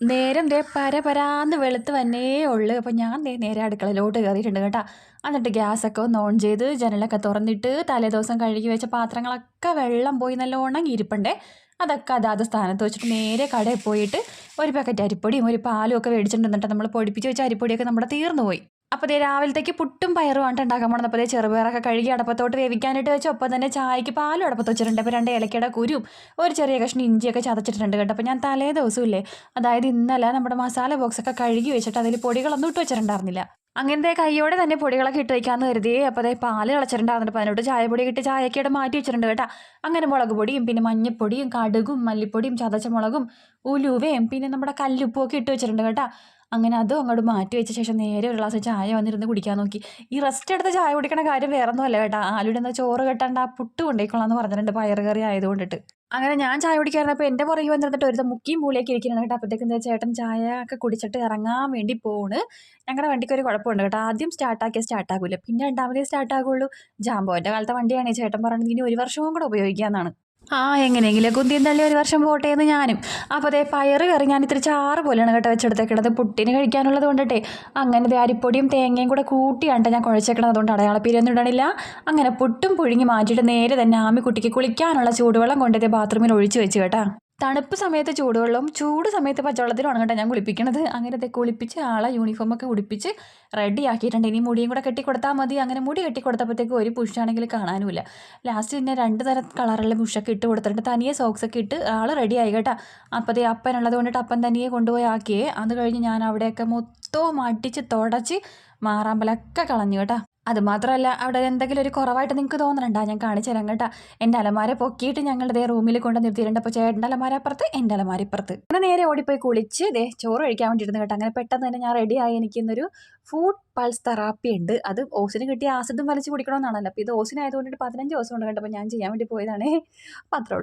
നേരം ദേ പര പരപരാന്ന് വെളുത്ത് വന്നേ ഉള്ളു. അപ്പോൾ ഞാൻ ദേ നേരെ അടുക്കളയിലോട്ട് കയറിയിട്ടുണ്ട് കേട്ടോ. എന്നിട്ട് ഗ്യാസൊക്കെ ഒന്ന് ഓൺ ചെയ്ത് ജനലൊക്കെ തുറന്നിട്ട് തലേദിവസം കഴുകി വെച്ച പാത്രങ്ങളൊക്കെ വെള്ളം പോയി നല്ലോണം ഇരിപ്പണ്ടേ. അതൊക്കെ അതാത് സ്ഥാനത്ത് വെച്ചിട്ട് നേരെ കടയിൽ പോയിട്ട് ഒരു പാക്കറ്റ് അരിപ്പൊടിയും ഒരു പാലും ഒക്കെ മേടിച്ചിട്ടുണ്ട്. എന്നിട്ട് നമ്മൾ പൊടിപ്പിച്ച് വെച്ച അരിപ്പൊടിയൊക്കെ നമ്മുടെ തീർന്നു പോയി. അപ്പോൾ ദേ രാവിലത്തേക്ക് പുട്ടും പയറും ആയിട്ട് ഉണ്ടാക്കാൻ പോകണം അപ്പോൾ ചെറുപയറൊക്കെ കഴുകി അടപ്പത്തോട്ട് വേവിക്കാനായിട്ട് വെച്ചു. ഒപ്പം തന്നെ ചായക്ക് പാലും അടപ്പത്ത് വെച്ചിട്ടുണ്ട്. അപ്പോൾ രണ്ട് ഇലക്കയുടെ കുരും ഒരു ചെറിയ കഷ്ണം ഇഞ്ചിയൊക്കെ ചതച്ചിട്ടുണ്ട് കേട്ടോ. അപ്പോൾ ഞാൻ തലേ ദിവസമില്ലേ അതായത് ഇന്നലെ നമ്മുടെ മസാല ബോക്സൊക്കെ കഴുകി വെച്ചിട്ട് അതിൽ പൊടികളൊന്നും ഇട്ട് വെച്ചിട്ടുണ്ടായിരുന്നില്ല. അങ്ങനത്തെ കൈയോടെ തന്നെ പൊടികളൊക്കെ ഇട്ട് വയ്ക്കാമെന്ന് കരുതി. അപ്പോൾ അതേ പാൽ കളച്ചിട്ടുണ്ടായിരുന്നു അപ്പോൾ അതിനോട് ചായപ്പൊടി ഇട്ട് ചായക്കയുടെ മാറ്റി വെച്ചിട്ടുണ്ട് കേട്ടോ. അങ്ങനെ മുളക് പൊടിയും പിന്നെ മഞ്ഞപ്പൊടിയും കടുകും മല്ലിപ്പൊടിയും ചതച്ച മുളകും ഉലുവയും പിന്നെ നമ്മുടെ കല്ലുപ്പും ഒക്കെ ഇട്ട് വെച്ചിട്ടുണ്ട് കേട്ടോ. അങ്ങനെ അതും അങ്ങോട്ട് മാറ്റി വെച്ച ശേഷം നേരെ ഒരു ഗ്ലാസ് ചായ വന്നിരുന്ന് കുടിക്കാൻ നോക്കി. ഈ റെസ്റ്റ് എടുത്ത് ചായ കുടിക്കണ കാര്യം വേറെ ഒന്നുമല്ല കേട്ടോ ആലുടെ ചോറ് കെട്ടണ്ട ആ പുട്ട് കൊണ്ടേക്കൊള്ളാന്ന് പറഞ്ഞിട്ടുണ്ട് പയറുകറി ആയതുകൊണ്ടിട്ട്. അങ്ങനെ ഞാൻ ചായ കുടിക്കാറുണ്ടപ്പോൾ എന്റെ പുറകെ വന്നിരുന്നിട്ട് ഒരു മുക്കിയും മൂലയൊക്കെ ഇരിക്കുന്നുണ്ട് കേട്ടോ. അപ്പോഴത്തേക്കും ചേട്ടൻ ചായ ഒക്കെ കുടിച്ചിട്ട് ഇറങ്ങാൻ വേണ്ടി പോണ് ഞങ്ങളുടെ വണ്ടിക്ക് ഒരു കുഴപ്പമുണ്ട് കേട്ടോ. ആദ്യം സ്റ്റാർട്ടാക്കിയാൽ സ്റ്റാർട്ടാകില്ല പിന്നെ രണ്ടാമതേ സ്റ്റാർട്ടാകുള്ളൂ ജാമ്പോന്റെ കാലത്തെ വണ്ടിയാണ് ചേട്ടൻ പറഞ്ഞത്. ഇനി ഒരു വർഷവും കൂടെ ഉപയോഗിക്കാമെന്നാണ് ആ എങ്ങനെയെങ്കിലും കുന്തിയും തള്ളി ഒരു വർഷം പോട്ടെ എന്ന് ഞാനും. അപ്പോൾ അതേ പയറ് കറി ഞാൻ ഇത്തിരി ചാറ് പോലെയാണ് കേട്ടോ വെച്ചെടുത്തേക്കണത് പുട്ടിന് കഴിക്കാനുള്ളത് കൊണ്ടിട്ടേ. അങ്ങനെ അരിപ്പൊടിയും തേങ്ങയും കൂടെ കൂട്ടിയാണ് ഞാൻ കുഴച്ചേക്കണത് അതുകൊണ്ട് അടയാളപ്പീരൊന്നും ഇടണില്ല. അങ്ങനെ പുട്ടും പുഴുങ്ങി മാറ്റിയിട്ട് നേരെ തന്നെ ആമി കുട്ടിക്ക് കുളിക്കാനുള്ള ചൂടുവെള്ളം കൊണ്ടുപോയി ബാത്റൂമിൽ ഒഴിച്ചു വെച്ച് കേട്ടോ. തണുപ്പ് സമയത്ത് ചൂടുവെള്ളവും ചൂട് സമയത്ത് പച്ചവെള്ളത്തിലാണ് കേട്ടോ ഞാൻ കുളിപ്പിക്കണത്. അങ്ങനെ ദേ കുളിപ്പിച്ച് ആളെ യൂണിഫോമൊക്കെ ഉടിപ്പിച്ച് റെഡി ആക്കിയിട്ടുണ്ട്. ഇനി മുടിയും കൂടെ കെട്ടി കൊടുത്താൽ മതി. അങ്ങനെ മുടി കെട്ടി കൊടുത്തപ്പോഴത്തേക്ക് ഒരു പുഷാണെങ്കിൽ കാണാനുമില്ല. ലാസ്റ്റ് പിന്നെ രണ്ട് തരം കളറുള്ള പുഷൊക്കെ ഇട്ട് കൊടുത്തിട്ടുണ്ട്. തനിയെ സോക്സ് ഒക്കെ ഇട്ട് ആൾ റെഡി ആയി കേട്ടോ. അപ്പോഴത്തേ അപ്പനുള്ളത് കൊണ്ടിട്ട് അപ്പൻ തനിയെ കൊണ്ടുപോയി ആക്കിയേ. അത് കഴിഞ്ഞ് ഞാൻ അവിടെയൊക്കെ മൊത്തവും അടിച്ച് തുടച്ച് മാറാമ്പലൊക്കെ കളഞ്ഞു കേട്ടോ. അത് മാത്രമല്ല അവിടെ എന്തെങ്കിലും ഒരു കുറവായിട്ട് നിങ്ങൾക്ക് തോന്നണുണ്ടാ? ഞാൻ കാണിച്ചു തരാം കേട്ടോ. എന്റെ അലമാര പൊക്കിയിട്ട് ഞങ്ങളുടെ ഇതേ റൂമിൽ കൊണ്ട് നിർത്തിയിട്ടുണ്ട്. അപ്പോൾ ചേട്ടന്റെ അലമാര അപ്പുറത്ത് എന്റെ അലമാര ഇപ്പുറത്ത്. അങ്ങനെ നേരെ ഓടിപ്പോയി കുളിച്ച് ദേ ചോറ് കഴിക്കാൻ വേണ്ടിയിരുന്നു കേട്ടോ. അങ്ങനെ പെട്ടെന്ന് തന്നെ ഞാൻ റെഡിയായി എനിക്കിന്നൊരു ഫുഡ് പൾസ് തെറാപ്പി ഉണ്ട്. അത് ഓസിന് കിട്ടിയ ആസിഡും വലിച്ചു കുടിക്കണമെന്നാണല്ലോ. അപ്പോൾ ഇത് ഓസിനായതുകൊണ്ടിട്ട് പതിനഞ്ച് ദിവസം കൊണ്ട് കണ്ടപ്പോൾ ഞാൻ ചെയ്യാൻ വേണ്ടി പോയതാണേ. അപ്പോൾ